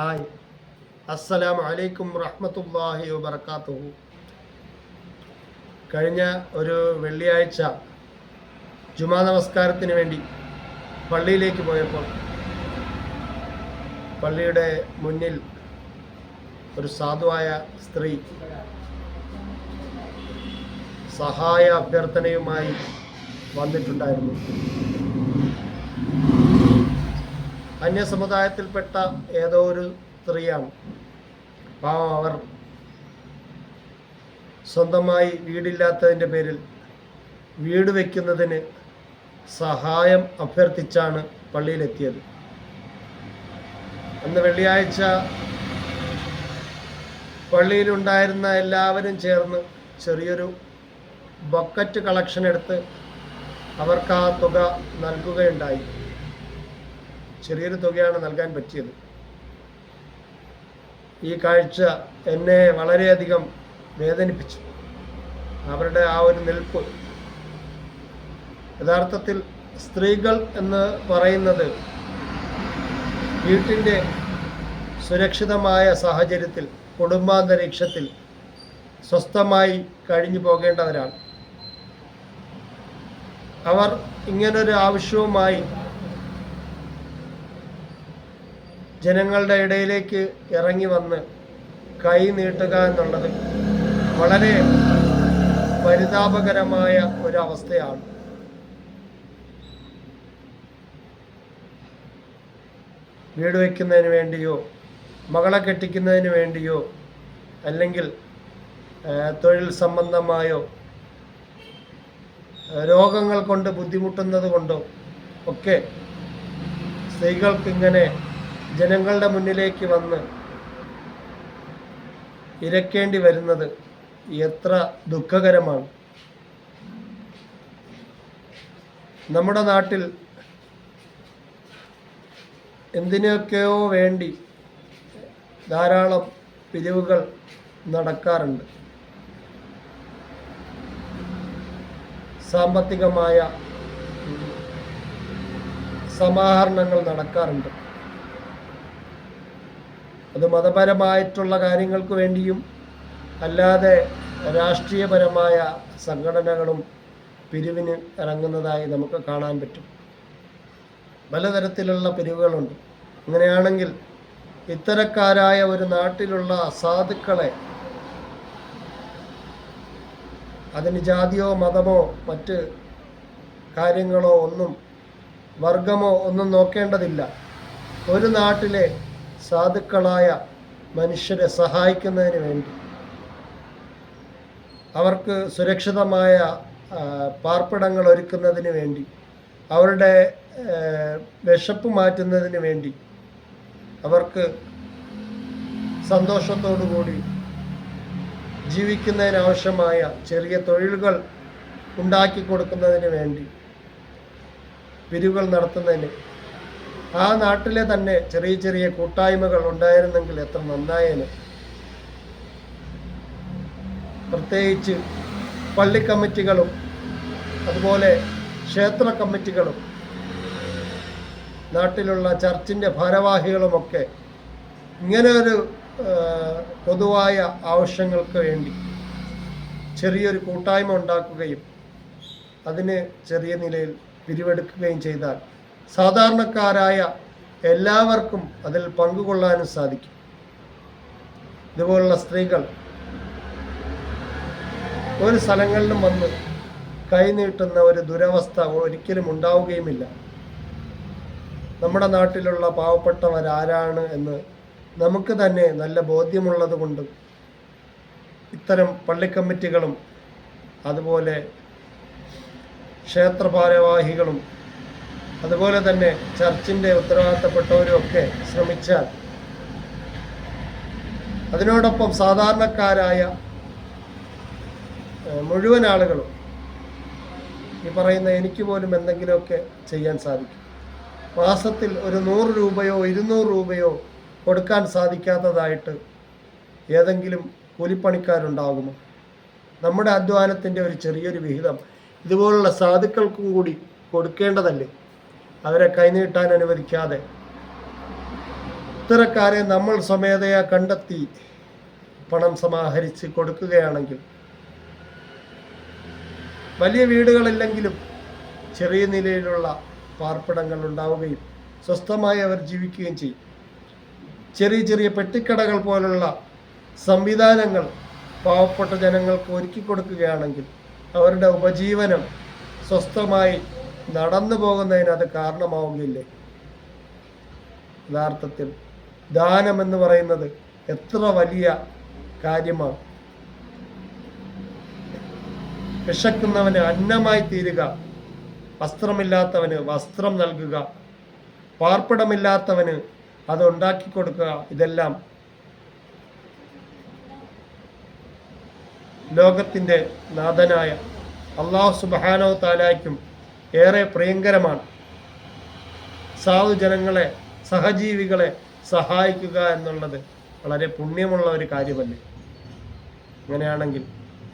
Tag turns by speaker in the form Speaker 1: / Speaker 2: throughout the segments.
Speaker 1: Hi. അസ്സലാം അലൈക്കും റഹ്മത്തുള്ളാഹി വബർക്കാത്തുഹു കഴിഞ്ഞ ഒരു വെള്ളിയാഴ്ച ജുമാ നമസ്കാരത്തിന് വേണ്ടി പള്ളിയിലേക്ക് പോയപ്പോൾ പള്ളിയുടെ മുന്നിൽ ഒരു സാധുവായ സ്ത്രീ സഹായ അഭ്യർത്ഥനയുമായി വന്നിട്ടുണ്ടായിരുന്നു. അന്യസമുദായത്തിൽപ്പെട്ട ഏതോ ഒരു സ്ത്രീയാണ്. പാവം അവർ സ്വന്തമായി വീടില്ലാത്തതിന്റെ പേരിൽ വീട് വയ്ക്കുന്നതിന് സഹായം അഭ്യർത്ഥിച്ചാണ് പള്ളിയിലെത്തിയത്. അന്ന് വെള്ളിയാഴ്ച പള്ളിയിലുണ്ടായിരുന്ന എല്ലാവരും ചേർന്ന് ചെറിയൊരു ബക്കറ്റ് കളക്ഷൻ എടുത്ത് അവർക്ക് ആ തുക നൽകുകയുണ്ടായി. ചെറിയൊരു തുകയാണ് നൽകാൻ പറ്റിയത്. ഈ കാഴ്ച എന്നെ വളരെയധികം വേദനിപ്പിച്ചു. അവരുടെ ആ ഒരു നിൽപ്പ്. യഥാർത്ഥത്തിൽ സ്ത്രീകൾ എന്ന് പറയുന്നത് വീട്ടിന്റെ സുരക്ഷിതമായ സാഹചര്യത്തിൽ കുടുംബാന്തരീക്ഷത്തിൽ സ്വസ്ഥമായി കഴിഞ്ഞു പോകേണ്ടവരാണ്. അവർ ഇങ്ങനൊരു ആവശ്യവുമായി ജനങ്ങളുടെ ഇടയിലേക്ക് ഇറങ്ങി വന്ന് കൈ നീട്ടുക എന്നുള്ളത് വളരെ പരിതാപകരമായ ഒരവസ്ഥയാണ്. വീട് വയ്ക്കുന്നതിന് വേണ്ടിയോ മകളെ കെട്ടിക്കുന്നതിന് വേണ്ടിയോ അല്ലെങ്കിൽ തൊഴിൽ സംബന്ധമായോ രോഗങ്ങൾ കൊണ്ട് ബുദ്ധിമുട്ടുന്നത് കൊണ്ടോ ഒക്കെ സ്ത്രീകൾക്ക് ഇങ്ങനെ ജനങ്ങളുടെ മുന്നിലേക്ക് വന്ന് ഇരക്കേണ്ടി വരുന്നത് എത്ര ദുഃഖകരമാണ്. നമ്മുടെ നാട്ടിൽ എന്തിനൊക്കെയോ വേണ്ടി ധാരാളം പിരിവുകൾ നടക്കാറുണ്ട്. സാമ്പത്തികമായ സമാഹരണങ്ങൾ നടക്കാറുണ്ട്. അത് മതപരമായിട്ടുള്ള കാര്യങ്ങൾക്ക് വേണ്ടിയും അല്ലാതെ രാഷ്ട്രീയപരമായ സംഘടനകളും പിരിവിന് ഇറങ്ങുന്നതായി നമുക്ക് കാണാൻ പറ്റും. പലതരത്തിലുള്ള പിരിവുകളുണ്ട്. അങ്ങനെയാണെങ്കിൽ ഇത്തരക്കാരായ ഒരു നാട്ടിലുള്ള സാധുക്കളെ അതിന് ജാതിയോ മതമോ മറ്റ് കാര്യങ്ങളോ ഒന്നും വർഗമോ ഒന്നും നോക്കേണ്ടതില്ല. ഒരു നാട്ടിലെ സാധുക്കളായ മനുഷ്യരെ സഹായിക്കുന്നതിന് വേണ്ടി. അവർക്ക് സുരക്ഷിതമായ പാർപ്പിടങ്ങൾ ഒരുക്കുന്നതിന് വേണ്ടി അവരുടെ വിശപ്പ് മാറ്റുന്നതിന് വേണ്ടി അവർക്ക് സന്തോഷത്തോടു കൂടി ജീവിക്കുന്നതിനാവശ്യമായ ചെറിയ തൊഴിലുകൾ ഉണ്ടാക്കി കൊടുക്കുന്നതിന് വേണ്ടി പിരിവുകൾ നടത്തുന്നതിന് ആ നാട്ടിലെ തന്നെ ചെറിയ ചെറിയ കൂട്ടായ്മകൾ ഉണ്ടായിരുന്നെങ്കിൽ എത്ര നന്നായേനെ. പ്രത്യേകിച്ച് പള്ളി കമ്മിറ്റികളും അതുപോലെ ക്ഷേത്ര കമ്മിറ്റികളും നാട്ടിലുള്ള ചർച്ചിന്റെ ഭാരവാഹികളുമൊക്കെ ഇങ്ങനെ ഒരു പൊതുവായ ആവശ്യങ്ങൾക്ക് വേണ്ടി ചെറിയൊരു കൂട്ടായ്മ ഉണ്ടാക്കുകയും അതിന് ചെറിയ നിലയിൽ പിരിവെടുക്കുകയും ചെയ്താൽ സാധാരണക്കാരായ എല്ലാവർക്കും അതിൽ പങ്കുകൊള്ളാനും സാധിക്കും. ഇതുപോലുള്ള സ്ത്രീകൾ ഒരു സ്ഥലങ്ങളിലും വന്ന് കൈനീട്ടുന്ന ഒരു ദുരവസ്ഥ ഒരിക്കലും ഉണ്ടാവുകയുമില്ല. നമ്മുടെ നാട്ടിലുള്ള പാവപ്പെട്ടവരാരാണ് എന്ന് നമുക്ക് തന്നെ നല്ല ബോധ്യമുള്ളത് കൊണ്ട് ഇത്തരം പള്ളിക്കമ്മിറ്റികളും അതുപോലെ ക്ഷേത്ര ഭാരവാഹികളും അതുപോലെ തന്നെ ചർച്ചിന്റെ ഉത്തരവാദിത്തപ്പെട്ടവരും ഒക്കെ ശ്രമിച്ചാൽ അതിനോടൊപ്പം സാധാരണക്കാരായ മുഴുവൻ ആളുകളും ഈ പറയുന്ന എനിക്ക് പോലും എന്തെങ്കിലുമൊക്കെ ചെയ്യാൻ സാധിക്കും. മാസത്തിൽ ഒരു നൂറ് രൂപയോ ഇരുന്നൂറ് രൂപയോ കൊടുക്കാൻ സാധിക്കാത്തതായിട്ട് ഏതെങ്കിലും കൂലിപ്പണിക്കാരുണ്ടാകുമോ? നമ്മുടെ അധ്വാനത്തിന്റെ ഒരു ചെറിയൊരു വിഹിതം ഇതുപോലുള്ള സാധുക്കൾക്കും കൂടി കൊടുക്കേണ്ടതല്ലേ? അവരെ കൈനീട്ടാൻ അനുവദിക്കാതെ. ഇത്തരക്കാരെ നമ്മൾ സ്വമേധയാ കണ്ടെത്തി പണം സമാഹരിച്ച് കൊടുക്കുകയാണെങ്കിൽ വലിയ വീടുകളില്ലെങ്കിലും ചെറിയ നിലയിലുള്ള പാർപ്പിടങ്ങൾ ഉണ്ടാവുകയും സ്വസ്ഥമായി അവർ ജീവിക്കുകയും ചെയ്യും. ചെറിയ ചെറിയ പെട്ടിക്കടകൾ പോലുള്ള സംവിധാനങ്ങൾ പാവപ്പെട്ട ജനങ്ങൾക്ക് ഒരുക്കി കൊടുക്കുകയാണെങ്കിൽ അവരുടെ ഉപജീവനം സ്വസ്ഥമായി നടന്നു പോകുന്നതിന് അത് കാരണമാവുകയില്ലേ? യഥാർത്ഥത്തിൽ ദാനം എന്ന് പറയുന്നത് എത്ര വലിയ കാര്യമാണ്. വിശക്കുന്നവന് അന്നമായി തീരുക വസ്ത്രമില്ലാത്തവന് വസ്ത്രം നൽകുക പാർപ്പിടമില്ലാത്തവന് അത് ഉണ്ടാക്കി കൊടുക്കുക ഇതെല്ലാം ലോകത്തിന്റെ നാഥനായ അള്ളാഹു സുബാനോ താലായ്ക്കും ഏറെ പ്രിയങ്കരമാണ്. സാധു ജനങ്ങളെ സഹജീവികളെ സഹായിക്കുക എന്നുള്ളത് വളരെ പുണ്യമുള്ള ഒരു കാര്യമല്ലേ? അങ്ങനെയാണെങ്കിൽ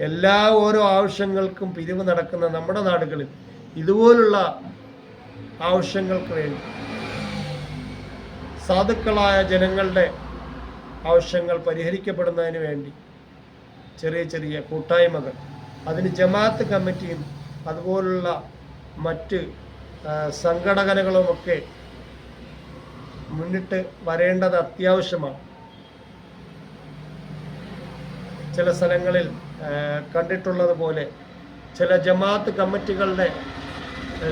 Speaker 1: എല്ലാ ഓരോ ആവശ്യങ്ങൾക്കും പിരിവ് നടക്കുന്ന നമ്മുടെ നാടുകളിൽ ഇതുപോലുള്ള ആവശ്യങ്ങൾക്ക് വേണ്ടി സാധുക്കളായ ജനങ്ങളുടെ ആവശ്യങ്ങൾ പരിഹരിക്കപ്പെടുന്നതിന് വേണ്ടി ചെറിയ ചെറിയ കൂട്ടായ്മകൾ അതിന് ജമാഅത്ത് കമ്മിറ്റിയും അതുപോലുള്ള മറ്റ് സംഘടനകളുമൊക്കെ മുന്നിട്ട് വരേണ്ടത് അത്യാവശ്യമാണ്. ചില സ്ഥലങ്ങളിൽ കണ്ടിട്ടുള്ളത് പോലെ ചില ജമാഅത്ത് കമ്മിറ്റികളുടെ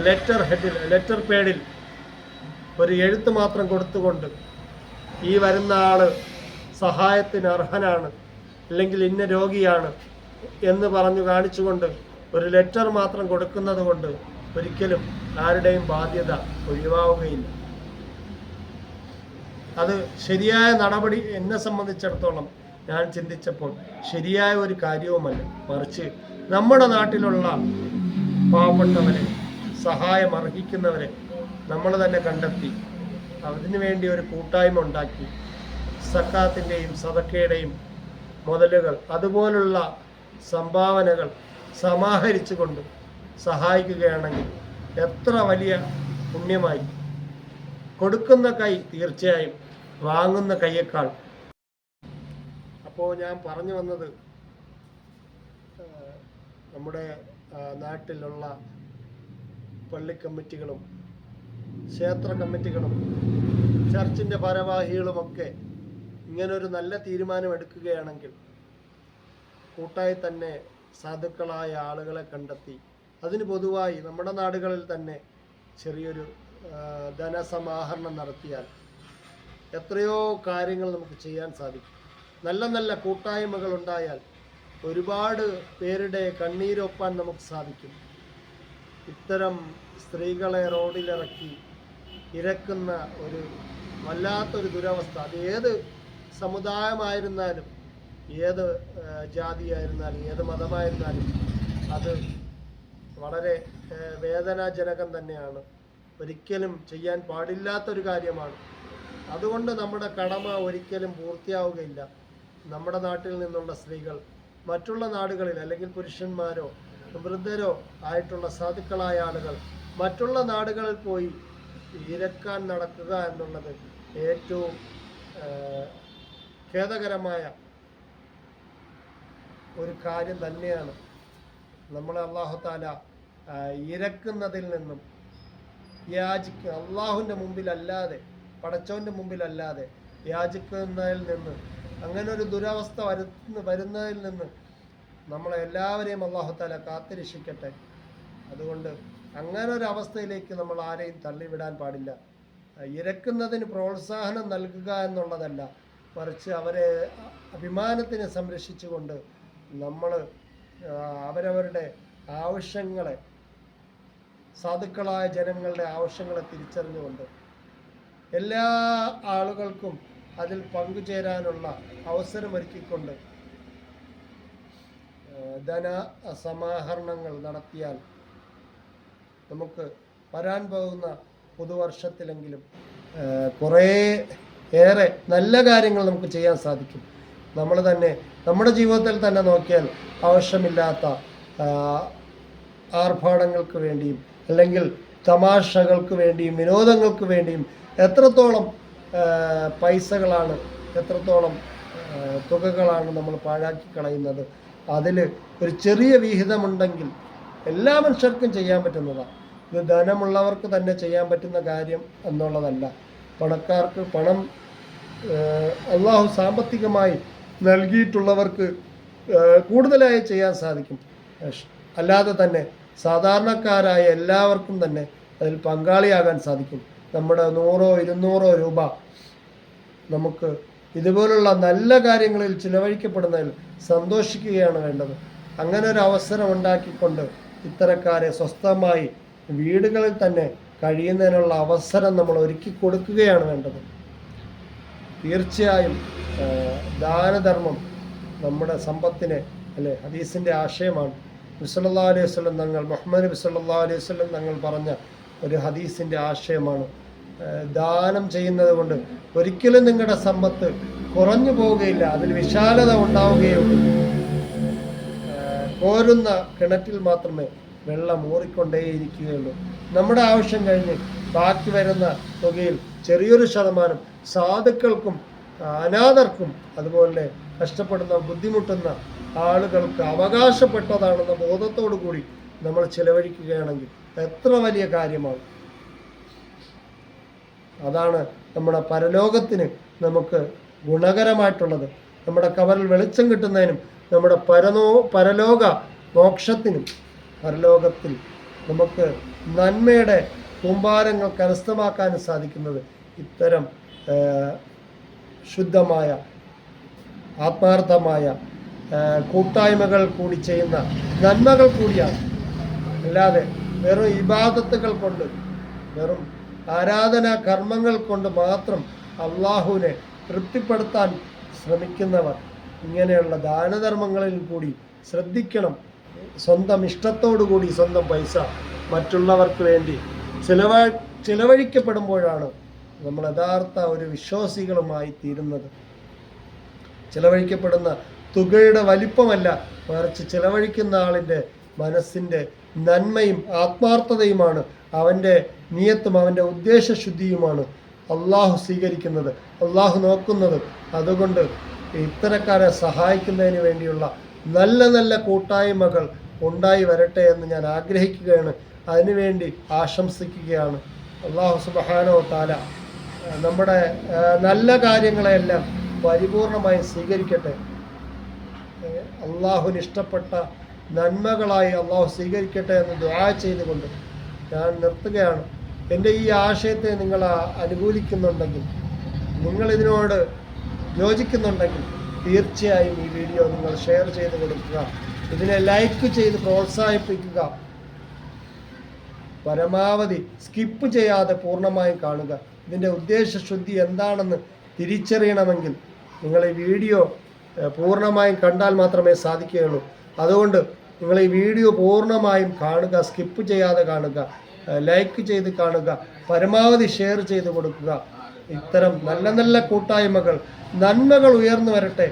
Speaker 1: ലെറ്റർ ഹെഡിൽ ലെറ്റർ പേഡിൽ ഒരു എഴുത്ത് മാത്രം കൊടുത്തുകൊണ്ട് ഈ വരുന്ന ആൾ സഹായത്തിന് അർഹനാണ് അല്ലെങ്കിൽ ഇന്ന രോഗിയാണ് എന്ന് പറഞ്ഞു കാണിച്ചുകൊണ്ട് ഒരു ലെറ്റർ മാത്രം കൊടുക്കുന്നത് കൊണ്ട് ഒരിക്കലും ആരുടെയും ബാധ്യത ഒഴിവാവുകയില്ല. അത് ശരിയായ നടപടി എന്നെ സംബന്ധിച്ചിടത്തോളം ഞാൻ ചിന്തിച്ചപ്പോൾ ശരിയായ ഒരു കാര്യവുമല്ല. മറിച്ച് നമ്മുടെ നാട്ടിലുള്ള പാവപ്പെട്ടവരെ സഹായം അർഹിക്കുന്നവരെ നമ്മൾ തന്നെ കണ്ടെത്തി അതിനു വേണ്ടി ഒരു കൂട്ടായ്മ ഉണ്ടാക്കി സക്കാത്തിന്റെയും സതക്കയുടെയും മുതലുകൾ അതുപോലുള്ള സംഭാവനകൾ സമാഹരിച്ചുകൊണ്ട് സഹായിക്കുകയാണെങ്കിൽ എത്ര വലിയ പുണ്യമായി. കൊടുക്കുന്ന കൈ തീർച്ചയായും വാങ്ങുന്ന കൈയേക്കാൾ. അപ്പോൾ ഞാൻ പറഞ്ഞു വന്നത് നമ്മുടെ നാട്ടിലുള്ള പള്ളി കമ്മിറ്റികളും ക്ഷേത്ര കമ്മിറ്റികളും ചർച്ചിന്റെ ഭാരവാഹികളുമൊക്കെ ഇങ്ങനൊരു നല്ല തീരുമാനം എടുക്കുകയാണെങ്കിൽ കൂട്ടായി തന്നെ സാധുക്കളായ ആളുകളെ കണ്ടെത്തി അതിന് പൊതുവായി നമ്മുടെ നാടുകളിൽ തന്നെ ചെറിയൊരു ധനസമാഹരണം നടത്തിയാൽ എത്രയോ കാര്യങ്ങൾ നമുക്ക് ചെയ്യാൻ സാധിക്കും. നല്ല നല്ല കൂട്ടായ്മകൾ ഉണ്ടായാൽ ഒരുപാട് പേരുടെ കണ്ണീരൊപ്പാൻ നമുക്ക് സാധിക്കും. ഇത്തരം സ്ത്രീകളെ റോഡിലിറക്കി ഇരക്കുന്ന ഒരു വല്ലാത്തൊരു ദുരവസ്ഥ. അത് ഏത് സമുദായമായിരുന്നാലും ഏത് ജാതിയായിരുന്നാലും ഏത് മതമായിരുന്നാലും അത് വളരെ വേദനാജനകം തന്നെയാണ്. ഒരിക്കലും ചെയ്യാൻ പാടില്ലാത്തൊരു കാര്യമാണ്. അതുകൊണ്ട് നമ്മുടെ കടമ ഒരിക്കലും പൂർത്തിയാവുകയില്ല. നമ്മുടെ നാട്ടിൽ നിന്നുള്ള സ്ത്രീകൾ മറ്റുള്ള നാടുകളിൽ അല്ലെങ്കിൽ പുരുഷന്മാരോ വൃദ്ധരോ ആയിട്ടുള്ള സാധുക്കളായ ആളുകൾ മറ്റുള്ള നാടുകളിൽ പോയി ഇരക്കാൻ നടക്കുക എന്നുള്ളത് ഏറ്റവും ഖേദകരമായ ഒരു കാര്യം തന്നെയാണ്. നമ്മൾ അള്ളാഹുത്താല ഇരക്കുന്നതിൽ നിന്നും യാചിക്കുക അള്ളാഹുവിന്റെ മുമ്പിലല്ലാതെ പടച്ചവന്റെ മുമ്പിലല്ലാതെ യാചിക്കുന്നതിൽ നിന്ന് അങ്ങനെ ഒരു ദുരവസ്ഥ വരുന്ന വരുന്നതിൽ നിന്ന് നമ്മളെ എല്ലാവരെയും അള്ളാഹുത്താല കാത്തിരക്ഷിക്കട്ടെ. അതുകൊണ്ട് അങ്ങനെ ഒരു അവസ്ഥയിലേക്ക് നമ്മൾ ആരെയും തള്ളിവിടാൻ പാടില്ല. ഇരക്കുന്നതിന് പ്രോത്സാഹനം നൽകുക എന്നുള്ളതല്ല മറിച്ച് അവരെ അഭിമാനത്തിനെ സംരക്ഷിച്ചുകൊണ്ട് നമ്മൾ അവരവരുടെ ആവശ്യങ്ങളെ സാധുക്കളായ ജനങ്ങളുടെ ആവശ്യങ്ങളെ തിരിച്ചറിഞ്ഞുകൊണ്ട് എല്ലാ ആളുകൾക്കും അതിൽ പങ്കുചേരാനുള്ള അവസരമൊരുക്കിക്കൊണ്ട് കൊണ്ട് ധന സമാഹരണങ്ങൾ നടത്തിയാൽ നമുക്ക് വരാൻ പോകുന്ന പുതുവർഷത്തിലെങ്കിലും കുറേ ഏറെ നല്ല കാര്യങ്ങൾ നമുക്ക് ചെയ്യാൻ സാധിക്കും. നമ്മൾ തന്നെ നമ്മുടെ ജീവിതത്തിൽ തന്നെ നോക്കിയാൽ ആവശ്യമില്ലാത്ത ആർഭാടങ്ങൾക്ക് വേണ്ടിയും അല്ലെങ്കിൽ തമാശകൾക്ക് വേണ്ടിയും വിനോദങ്ങൾക്ക് വേണ്ടിയും എത്രത്തോളം പൈസകളാണ് എത്രത്തോളം തുകകളാണ് നമ്മൾ പാഴാക്കി കളയുന്നത്. അതിൽ ഒരു ചെറിയ വിഹിതമുണ്ടെങ്കിൽ എല്ലാ മനുഷ്യർക്കും ചെയ്യാൻ പറ്റുന്നതാണ് ഇത് ധനമുള്ളവർക്ക് തന്നെ ചെയ്യാൻ പറ്റുന്ന കാര്യം എന്നുള്ളതല്ല. പണക്കാർക്ക് പണം അള്ളാഹു സാമ്പത്തികമായി നൽകിയിട്ടുള്ളവർക്ക് കൂടുതലായി ചെയ്യാൻ സാധിക്കും. അല്ലാതെ തന്നെ സാധാരണക്കാരായ എല്ലാവർക്കും തന്നെ അതിൽ പങ്കാളിയാകാൻ സാധിക്കും. നമ്മുടെ നൂറോ ഇരുന്നൂറോ രൂപ നമുക്ക് ഇതുപോലുള്ള നല്ല കാര്യങ്ങളിൽ ചിലവഴിക്കപ്പെടുന്നതിൽ സന്തോഷിക്കുകയാണ് വേണ്ടത്. അങ്ങനെ ഒരു അവസരം ഉണ്ടാക്കിക്കൊണ്ട് ഇത്തരക്കാരെ സ്വസ്ഥമായി വീടുകളിൽ തന്നെ കഴിയുന്നതിനുള്ള അവസരം നമ്മൾ ഒരുക്കി കൊടുക്കുകയാണ് വേണ്ടത്. തീർച്ചയായും ദാനധർമ്മം നമ്മുടെ സമ്പത്തിനെ അല്ലെ ഹദീസിന്റെ ആശയമാണ്. ബിസല്ലാ അലൈഹി വസ്ലം തങ്ങൾ മുഹമ്മദ് നബി സല്ലാ അലൈഹി വസ്ലം തങ്ങൾ പറഞ്ഞ ഒരു ഹദീസിന്റെ ആശയമാണ്. ദാനം ചെയ്യുന്നത് കൊണ്ട് ഒരിക്കലും നിങ്ങളുടെ സമ്പത്ത് കുറഞ്ഞു പോവുകയില്ല അതിൽ വിശാലത ഉണ്ടാവുകയുള്ളൂ. കോരുന്ന കിണറ്റിൽ മാത്രമേ വെള്ളം ഊറിക്കൊണ്ടേയിരിക്കുകയുള്ളൂ. നമ്മുടെ ആവശ്യം കഴിഞ്ഞ് ബാക്കി വരുന്ന തുകയിൽ ചെറിയൊരു ശതമാനം സാധുക്കൾക്കും അനാഥർക്കും അതുപോലെ കഷ്ടപ്പെടുന്ന ബുദ്ധിമുട്ടുന്ന ആളുകൾക്ക് അവകാശപ്പെട്ടതാണെന്ന ബോധത്തോടു കൂടി നമ്മൾ ചിലവഴിക്കുകയാണെങ്കിൽ എത്ര വലിയ കാര്യമാണ് അതാണ് നമ്മുടെ പരലോകത്തിന് നമുക്ക് ഗുണകരമായിട്ടുള്ളത്. നമ്മുടെ കവറിൽ വെളിച്ചം കിട്ടുന്നതിനും നമ്മുടെ പരനോ പരലോക മോക്ഷത്തിനും പരലോകത്തിൽ നമുക്ക് നന്മയുടെ കൂമ്പാരങ്ങൾ കരസ്ഥമാക്കാനും സാധിക്കുന്നത് ഇത്തരം ശുദ്ധമായ ആത്മാർത്ഥമായ കൂട്ടായ്മകൾ കൂടി ചെയ്യുന്ന നന്മകൾ കൂടിയാണ്. അല്ലാതെ വെറും ഇബാദത്തുകൾ കൊണ്ട് വെറും ആരാധന കർമ്മങ്ങൾ കൊണ്ട് മാത്രം അള്ളാഹുവിനെ തൃപ്തിപ്പെടുത്താൻ ശ്രമിക്കുന്നവർ ഇങ്ങനെയുള്ള ദാനധർമ്മങ്ങളിൽ കൂടി ശ്രദ്ധിക്കണം. സ്വന്തം ഇഷ്ടത്തോടു കൂടി സ്വന്തം പൈസ മറ്റുള്ളവർക്ക് വേണ്ടി ചിലവ ചിലവഴിക്കപ്പെടുമ്പോഴാണ് നമ്മൾ യഥാർത്ഥ ഒരു വിശ്വാസികളുമായി തീരുന്നത്. ചിലവഴിക്കപ്പെടുന്ന തുകയുടെ വലിപ്പമല്ല മറിച്ച് ചിലവഴിക്കുന്ന ആളിന്റെ മനസ്സിന്റെ നന്മയും ആത്മാർത്ഥതയുമാണ് അവന്റെ നിയത്തും അവന്റെ ഉദ്ദേശശുദ്ധിയുമാണ് അള്ളാഹു സ്വീകരിക്കുന്നത് അള്ളാഹു നോക്കുന്നത്. അതുകൊണ്ട് ഇത്തരക്കാരെ സഹായിക്കുന്നതിന് വേണ്ടിയുള്ള നല്ല നല്ല കൂട്ടായ്മകൾ ഉണ്ടായി വരട്ടെ എന്ന് ഞാൻ ആഗ്രഹിക്കുകയാണ്. അതിനുവേണ്ടി ആശംസിക്കുകയാണ്. അള്ളാഹു സുബഹാനോ താല നമ്മുടെ നല്ല കാര്യങ്ങളെല്ലാം പരിപൂർണമായി സ്വീകരിക്കട്ടെ. അള്ളാഹുന് ഇഷ്ടപ്പെട്ട നന്മകളായി അള്ളാഹു സ്വീകരിക്കട്ടെ എന്ന് ദുആ ചെയ്തുകൊണ്ട് ഞാൻ നിർത്തുകയാണ്. എന്റെ ഈ ആശയത്തെ നിങ്ങൾ അനുകൂലിക്കുന്നുണ്ടെങ്കിൽ നിങ്ങളിതിനോട് യോജിക്കുന്നുണ്ടെങ്കിൽ തീർച്ചയായും ഈ വീഡിയോ നിങ്ങൾ ഷെയർ ചെയ്ത് കൊടുക്കുക. ഇതിനെ ലൈക്ക് ചെയ്ത് പ്രോത്സാഹിപ്പിക്കുക. പരമാവധി സ്കിപ്പ് ചെയ്യാതെ പൂർണമായും കാണുക. ഇതിന്റെ ഉദ്ദേശശുദ്ധി എന്താണെന്ന് തിരിച്ചറിയണമെങ്കിൽ നിങ്ങൾ ഈ വീഡിയോ പൂർണമായും കണ്ടാൽ മാത്രമേ സാധിക്കുകയുള്ളൂ. അതുകൊണ്ട് നിങ്ങൾ ഈ വീഡിയോ പൂർണമായും കാണുക സ്കിപ്പ് ചെയ്യാതെ കാണുക ലൈക്ക് ചെയ്ത് കാണുക പരമാവധി ഷെയർ ചെയ്ത് കൊടുക്കുക. ഇത്തരം നല്ല നല്ല കൂട്ടായ്മകൾ നന്മകൾ ഉയർന്നു വരട്ടെ.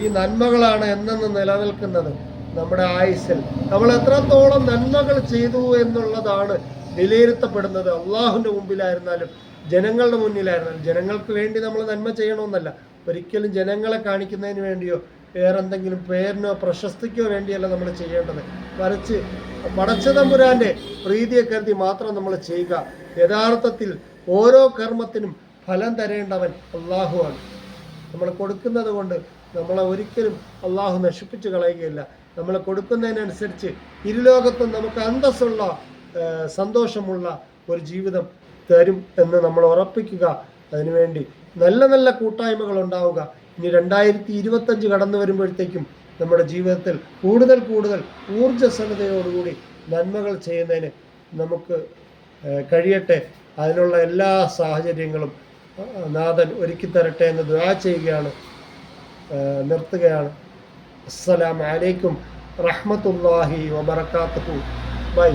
Speaker 1: ഈ നന്മകളാണ് എന്നെന്ന് നിലനിൽക്കുന്നത് നമ്മുടെ ആയുസ്സിൽ. നമ്മൾ എത്രത്തോളം നന്മകൾ ചെയ്തു എന്നുള്ളതാണ് വിലയിരുത്തപ്പെടുന്നത്. അള്ളാഹുവിന്റെ മുമ്പിലായിരുന്നാലും ജനങ്ങളുടെ മുന്നിലായിരുന്നാലും ജനങ്ങൾക്ക് വേണ്ടി നമ്മൾ നന്മ ചെയ്യണമെന്നല്ല. ഒരിക്കലും ജനങ്ങളെ കാണിക്കുന്നതിന് വേണ്ടിയോ വേറെന്തെങ്കിലും പേരിനോ പ്രശസ്തിക്കോ വേണ്ടിയല്ല നമ്മൾ ചെയ്യേണ്ടത്. മറിച്ച് പടച്ചതമ്പുരാന്റെ പ്രീതിയെ കരുതി മാത്രം നമ്മൾ ചെയ്യുക. യഥാർത്ഥത്തിൽ ഓരോ കർമ്മത്തിനും ഫലം തരേണ്ടവൻ അള്ളാഹുവാണ് നമ്മൾ കൊടുക്കുന്നത് കൊണ്ട് നമ്മളെ ഒരിക്കലും അള്ളാഹു നശിപ്പിച്ച് കളയുകയില്ല. നമ്മൾ കൊടുക്കുന്നതിനനുസരിച്ച് ഇരുലോകത്തും നമുക്ക് അന്തസ്സുള്ള സന്തോഷമുള്ള ഒരു ജീവിതം തരും എന്ന് നമ്മൾ ഉറപ്പിക്കുക. അതിനുവേണ്ടി നല്ല നല്ല കൂട്ടായ്മകൾ ഉണ്ടാവുക. ഇനി രണ്ടായിരത്തി ഇരുപത്തഞ്ച് കടന്നു വരുമ്പോഴത്തേക്കും നമ്മുടെ ജീവിതത്തിൽ കൂടുതൽ കൂടുതൽ ഊർജസ്വലതയോടുകൂടി നന്മകൾ ചെയ്യുന്നതിന് നമുക്ക് കഴിയട്ടെ. അതിനുള്ള എല്ലാ സാഹചര്യങ്ങളും നാഥൻ ഒരുക്കി തരട്ടെ എന്ന് ദുആ ചെയ്യുകയാണ്. നിർത്തുകയാണ്. അസ്സലാമു അലൈക്കും റഹ്മത്തുള്ളാഹി വബറകാതുഹു. ബൈ.